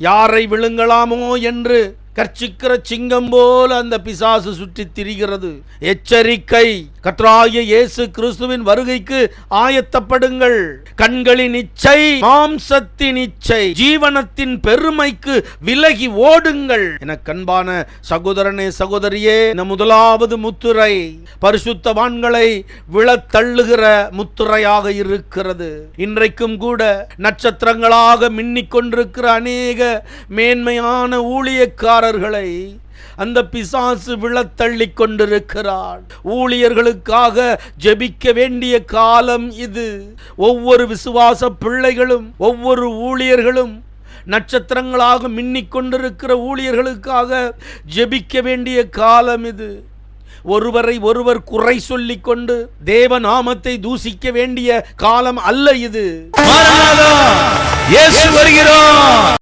யாரை விழுங்கலாமோ என்று கர்ச்சிக்கிற சிங்கம் போல அந்த பிசாசு சுற்றி திரிகிறது. எச்சரிக்கை. கற்றாய இயேசு கிறிஸ்துவின் வருகைக்கு ஆயத்தப்படுங்கள். கண்களின் இச்சை மாம்சத்தின் இச்சை ஜீவனத்தின் பெருமைக்கு விலகி ஓடுங்கள். என கண்பான சகோதரனே சகோதரியே இந்த முதலாவது முத்துரை பரிசுத்தவான்களை விழத்தள்ளுகிற முத்துரையாக இருக்கிறது. இன்றைக்கும் கூட நட்சத்திரங்களாக மின்னிக் கொண்டிருக்கிற அநேக மேன்மையான ஊழியக்காரர்களை அந்த பிசாசு விழத்தள்ளி கொண்டிருக்கிறான். ஊழியர்களுக்காக ஜெபிக்க வேண்டிய காலம் இது. ஒவ்வொரு விசுவாச பிள்ளைகளும் ஒவ்வொரு ஊழியர்களும் நட்சத்திரங்களாக மின்னிக் கொண்டிருக்கிற ஊழியர்களுக்காக ஜெபிக்க வேண்டிய காலம் இது. ஒருவரை ஒருவர் குறை சொல்லிக் கொண்டு தேவ நாமத்தை தூசிக்க வேண்டிய காலம் அல்ல இது. வருகிறோம் வருகிறார்.